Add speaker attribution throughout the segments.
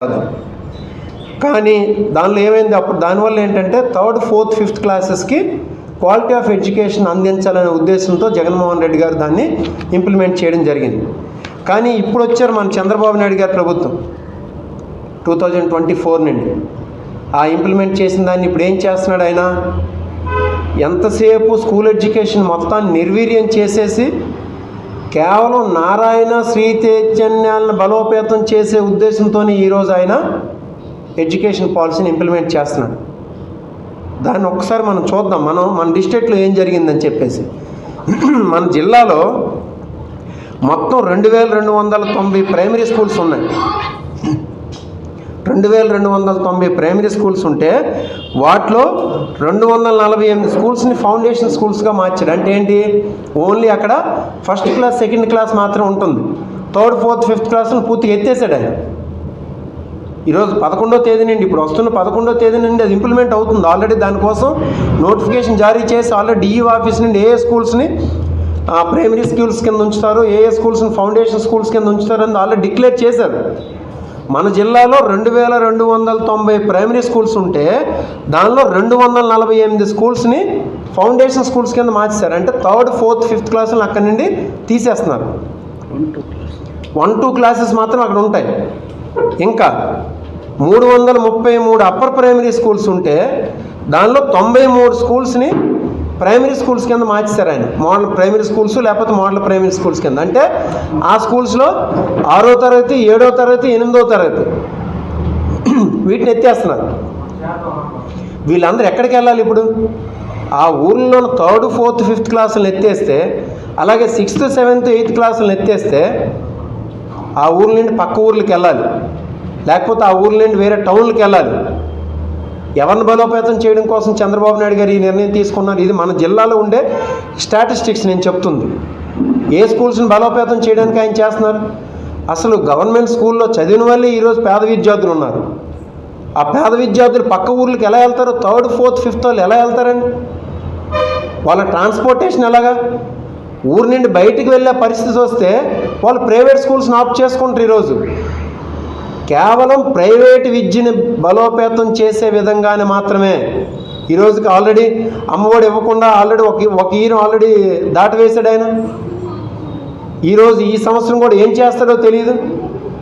Speaker 1: కాదు. కానీ దానిలో ఏమైంది? అప్పుడు దానివల్ల ఏంటంటే థర్డ్ ఫోర్త్ ఫిఫ్త్ క్లాసెస్కి క్వాలిటీ ఆఫ్ ఎడ్యుకేషన్ అందించాలనే ఉద్దేశంతో జగన్మోహన్ రెడ్డి గారు దాన్ని ఇంప్లిమెంట్ చేయడం జరిగింది. కానీ ఇప్పుడు వచ్చారు మన చంద్రబాబు నాయుడు గారి ప్రభుత్వం. టూ థౌజండ్ ట్వంటీ ఫోర్ నుండి. ఆ ఇంప్లిమెంట్ చేసిన దాన్ని ఇప్పుడు ఏం చేస్తున్నాడు ఆయన? ఎంతసేపు స్కూల్ ఎడ్యుకేషన్ మొత్తాన్ని నిర్వీర్యం చేసేసి కేవలం నారాయణ శ్రీ చైతన్యాలను బలోపేతం చేసే ఉద్దేశంతోనే ఈరోజు ఆయన ఎడ్యుకేషన్ పాలసీని ఇంప్లిమెంట్ చేస్తున్నాడు. దాన్ని ఒకసారి మనం చూద్దాం. మనం మన డిస్ట్రిక్ట్లో ఏం జరిగిందని చెప్పేసి. మన జిల్లాలో మొత్తం రెండు వేల రెండు వందల తొంభై ప్రైమరీ స్కూల్స్ ఉన్నాయి. రెండు వేల రెండు వందల తొంభై ప్రైమరీ స్కూల్స్ ఉంటే వాటిలో రెండు వందల నలభై ఎనిమిది స్కూల్స్ని ఫౌండేషన్ స్కూల్స్గా మార్చాడు అంటే ఏంటి? ఓన్లీ అక్కడ ఫస్ట్ క్లాస్ సెకండ్ క్లాస్ మాత్రం ఉంటుంది. థర్డ్ ఫోర్త్ ఫిఫ్త్ క్లాస్ను పూర్తిగా ఎత్తేసాడు ఆయన. ఈరోజు పదకొండో తేదీ నుండి ఇప్పుడు వస్తున్న పదకొండో తేదీ నుండి అది ఇంప్లిమెంట్ అవుతుంది. ఆల్రెడీ దానికోసం నోటిఫికేషన్ జారీ చేసి ఆల్రెడీ డిఈ ఆఫీస్ నుండి ఏ స్కూల్స్ని ప్రైమరీ స్కూల్స్ కింద ఉంచుతారు ఏ స్కూల్స్ని ఫౌండేషన్ స్కూల్స్ కింద ఉంచుతారు అని ఆల్రెడీ డిక్లేర్ చేశారు. మన జిల్లాలో రెండు వేల రెండు వందల తొంభై ప్రైమరీ స్కూల్స్ ఉంటే దానిలో రెండు వందల నలభై ఎనిమిది స్కూల్స్ని ఫౌండేషన్ స్కూల్స్ కింద మార్చేశారు. అంటే థర్డ్ ఫోర్త్ ఫిఫ్త్ క్లాసులు అక్కడి నుండి తీసేస్తున్నారు. వన్ టూ క్లాసెస్ మాత్రం అక్కడ ఉంటాయి. ఇంకా మూడు వందల ముప్పై మూడు అప్పర్ ప్రైమరీ స్కూల్స్ ఉంటే దానిలో తొంభై మూడు స్కూల్స్ని ప్రైమరీ స్కూల్స్ కింద మార్చేశారు ఆయన. మోడల్ ప్రైమరీ స్కూల్స్ లేకపోతే మోడల్ ప్రైమరీ స్కూల్స్ కింద. అంటే ఆ స్కూల్స్లో ఆరో తరగతి ఏడో తరగతి ఎనిమిదో తరగతి. వీటిని ఎత్తేస్తున్నారు. వీళ్ళందరూ ఎక్కడికి వెళ్ళాలి ఇప్పుడు? ఆ ఊర్లో థర్డ్ ఫోర్త్ ఫిఫ్త్ క్లాసులను ఎత్తేస్తే అలాగే సిక్స్త్ సెవెంత్ ఎయిత్ క్లాసులను ఎత్తేస్తే ఆ ఊర్ల నుండి పక్క ఊర్లకి వెళ్ళాలి. లేకపోతే ఆ ఊర్ల నుండి వేరే టౌన్లకు వెళ్ళాలి. ఎవరిని బలోపేతం చేయడం కోసం చంద్రబాబు నాయుడు గారు ఈ నిర్ణయం తీసుకున్నారు? ఇది మన జిల్లాలో ఉండే స్టాటిస్టిక్స్ నేను చెప్తుంది. ఏ స్కూల్స్ని బలోపేతం చేయడానికి ఆయన చేస్తున్నారు? అసలు గవర్నమెంట్ స్కూల్లో చదివిన వాళ్ళే ఈరోజు పేద విద్యార్థులు ఉన్నారు. ఆ పేద విద్యార్థులు పక్క ఊర్లకు ఎలా వెళ్తారు థర్డ్ ఫోర్త్ ఫిఫ్త్ వాళ్ళు ఎలా వెళ్తారండి? వాళ్ళ ట్రాన్స్పోర్టేషన్ ఎలాగా? ఊరి నుండి బయటికి వెళ్ళే పరిస్థితి వస్తే వాళ్ళు ప్రైవేట్ స్కూల్స్ని ఆప్ చేసుకుంటారు ఈరోజు. కేవలం ప్రైవేట్ విద్యని బలోపేతం చేసే విధంగానే మాత్రమే ఈరోజుకి ఆల్రెడీ అమ్మఒడి ఇవ్వకుండా ఆల్రెడీ ఒక ఒక ఆల్రెడీ దాటవేశాడు ఆయన. ఈరోజు ఈ సంవత్సరం కూడా ఏం చేస్తాడో తెలియదు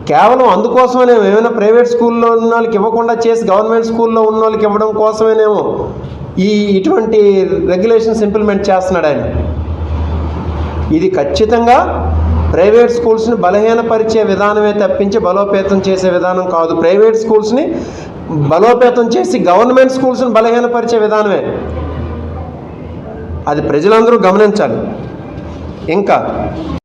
Speaker 1: కేవలం అందుకోసమనే ఏమైనా ప్రైవేట్ స్కూల్లో ఉన్న వాళ్ళకి ఇవ్వకుండా చేసి గవర్నమెంట్ స్కూల్లో ఉన్న వాళ్ళకి ఇవ్వడం కోసమేనేమో ఈ ఇటువంటి రెగ్యులేషన్స్ ఇంప్లిమెంట్ చేస్తున్నాడు ఆయన. ఇది ఖచ్చితంగా ప్రైవేట్ స్కూల్స్ని బలహీనపరిచే విధానమే తప్పించి బలోపేతం చేసే విధానం కాదు. ప్రైవేట్ స్కూల్స్ని బలోపేతం చేసి గవర్నమెంట్ స్కూల్స్ని బలహీనపరిచే విధానమే. అది ప్రజలందరూ గమనించాలి. ఇంకా